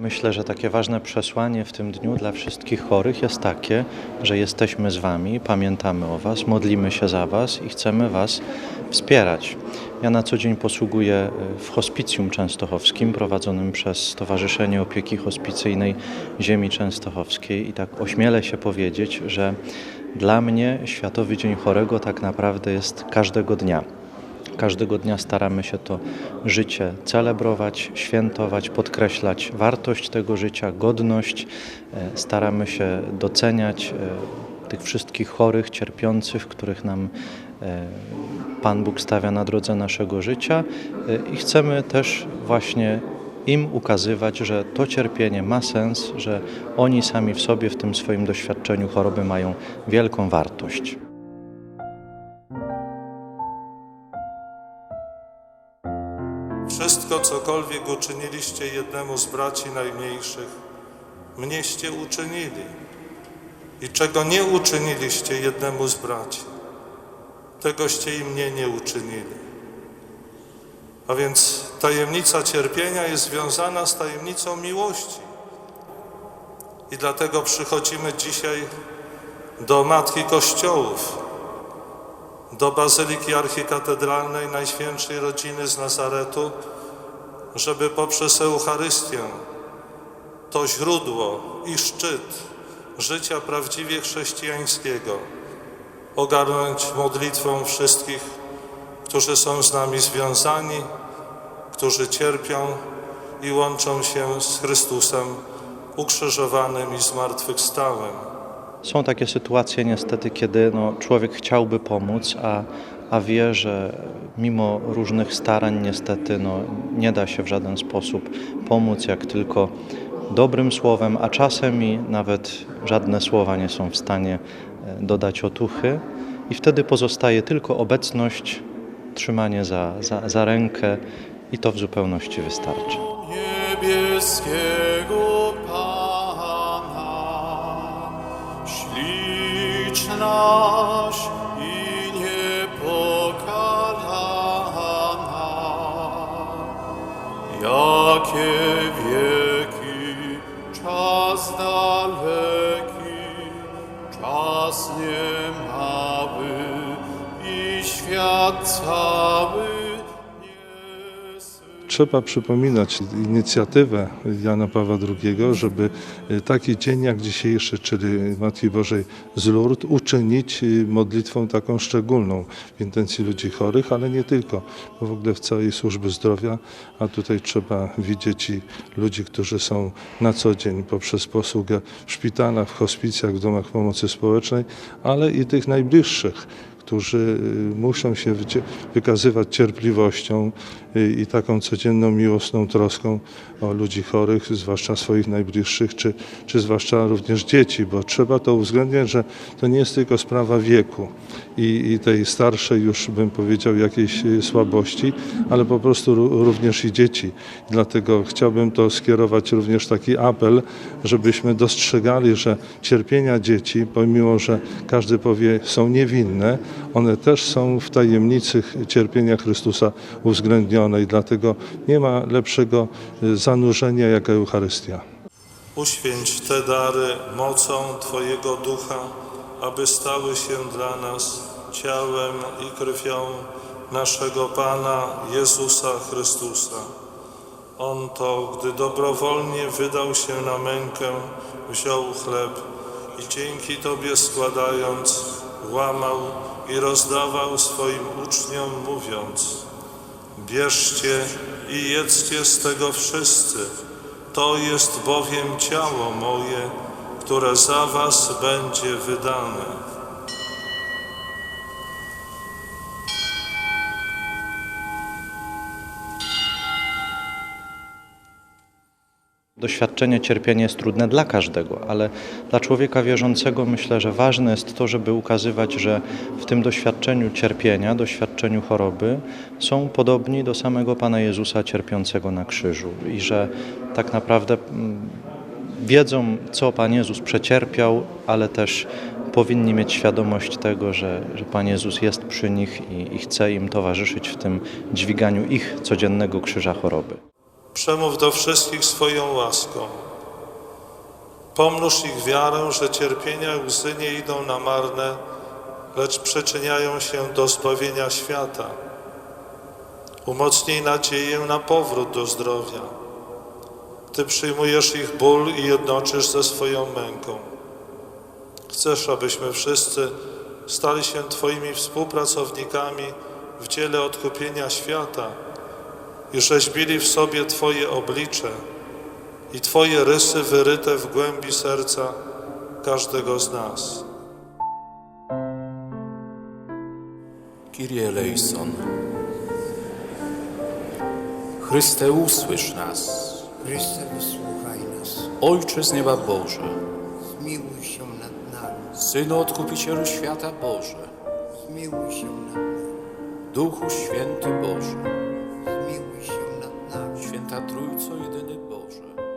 Myślę, że takie ważne przesłanie w tym dniu dla wszystkich chorych jest takie, że jesteśmy z Wami, pamiętamy o Was, modlimy się za Was i chcemy Was wspierać. Ja na co dzień posługuję y, w hospicjum częstochowskim prowadzonym przez Stowarzyszenie Opieki Hospicyjnej Ziemi Częstochowskiej i tak ośmielę się powiedzieć, że dla mnie Światowy Dzień Chorego tak naprawdę jest każdego dnia. Każdego dnia staramy się to życie celebrować, świętować, podkreślać wartość tego życia, godność. E, Staramy się doceniać e, tych wszystkich chorych, cierpiących, których nam e, Pan Bóg stawia na drodze naszego życia e, i chcemy też właśnie im ukazywać, że to cierpienie ma sens, że oni sami w sobie w tym swoim doświadczeniu choroby mają wielką wartość. Wszystko, cokolwiek uczyniliście jednemu z braci najmniejszych, mnieście uczynili. I czego nie uczyniliście jednemu z braci, tegoście i mnie nie uczynili. A więc tajemnica cierpienia jest związana z tajemnicą miłości. I dlatego przychodzimy dzisiaj do Matki Kościołów, do Bazyliki Archikatedralnej Najświętszej Rodziny z Nazaretu, żeby poprzez Eucharystię to źródło i szczyt życia prawdziwie chrześcijańskiego ogarnąć modlitwą wszystkich, którzy są z nami związani, którzy cierpią i łączą się z Chrystusem ukrzyżowanym i zmartwychwstałym. Są takie sytuacje niestety, kiedy no, człowiek chciałby pomóc, a, a wie, że mimo różnych starań niestety no, nie da się w żaden sposób pomóc, jak tylko dobrym słowem, a czasem i nawet żadne słowa nie są w stanie dodać otuchy. I wtedy pozostaje tylko obecność, trzymanie za, za, za rękę i to w zupełności wystarczy. niebieskiego Pana, ślicznaś i jakie wieki, niemały i świat cały Trzeba przypominać inicjatywę Jana Pawła II, żeby e, taki dzień jak dzisiejszy, czyli Matki Bożej z Lourdes, uczynić e, modlitwą taką szczególną w intencji ludzi chorych, ale nie tylko, bo w ogóle w całej służby zdrowia, a tutaj trzeba widzieć i ludzi, którzy są na co dzień poprzez posługę w szpitalach, w hospicjach, w domach pomocy społecznej, ale i tych najbliższych którzy y, muszą się wykazywać cierpliwością i taką codzienną miłosną troską o ludzi chorych, zwłaszcza swoich najbliższych, czy, czy zwłaszcza również dzieci, bo trzeba to uwzględniać, że to nie jest tylko sprawa wieku i, i tej starszej już bym powiedział jakiejś y, słabości, ale po prostu ró- również i dzieci. Dlatego chciałbym to skierować również taki apel, żebyśmy dostrzegali, że cierpienia dzieci, pomimo że każdy powie są niewinne, one też są w tajemnicy cierpienia Chrystusa uwzględnione i dlatego nie ma lepszego y, zanurzenia jak Eucharystia. Uświęć te dary mocą Twojego Ducha, aby stały się dla nas ciałem i krwią naszego Pana Jezusa Chrystusa. On to, gdy dobrowolnie wydał się na mękę, wziął chleb i dzięki Tobie składając, łamał i rozdawał swoim uczniom, mówiąc: Bierzcie i jedzcie z tego wszyscy. To jest bowiem ciało moje, które za Was będzie wydane. Doświadczenie cierpienia jest trudne dla każdego, ale dla człowieka wierzącego myślę, że ważne jest to, żeby ukazywać, że w tym doświadczeniu cierpienia, doświadczeniu choroby są podobni do samego Pana Jezusa cierpiącego na krzyżu i że tak naprawdę mm, wiedzą, co Pan Jezus przecierpiał, ale też powinni mieć świadomość tego, że, że Pan Jezus jest przy nich i, i chce im towarzyszyć w tym dźwiganiu ich codziennego krzyża choroby. Przemów do wszystkich swoją łaską. Pomnóż ich wiarę, że cierpienia i łzy nie idą na marne, lecz przyczyniają się do zbawienia świata. Umocnij nadzieję na powrót do zdrowia. Ty przyjmujesz ich ból i jednoczysz ze swoją męką. Chcesz, abyśmy wszyscy stali się Twoimi współpracownikami w dziele odkupienia świata i rzeźbili w sobie Twoje oblicze i Twoje rysy wyryte w głębi serca każdego z nas. Kyrie eleison. Chryste, usłysz nas. Chryste, wysłuchaj nas. Ojcze z nieba Boże, Zmiłuj się nad nami. Synu Odkupicielu świata Boże, Zmiłuj się nad nami. Duchu Święty Boże, święta Trójco jedyny Boże.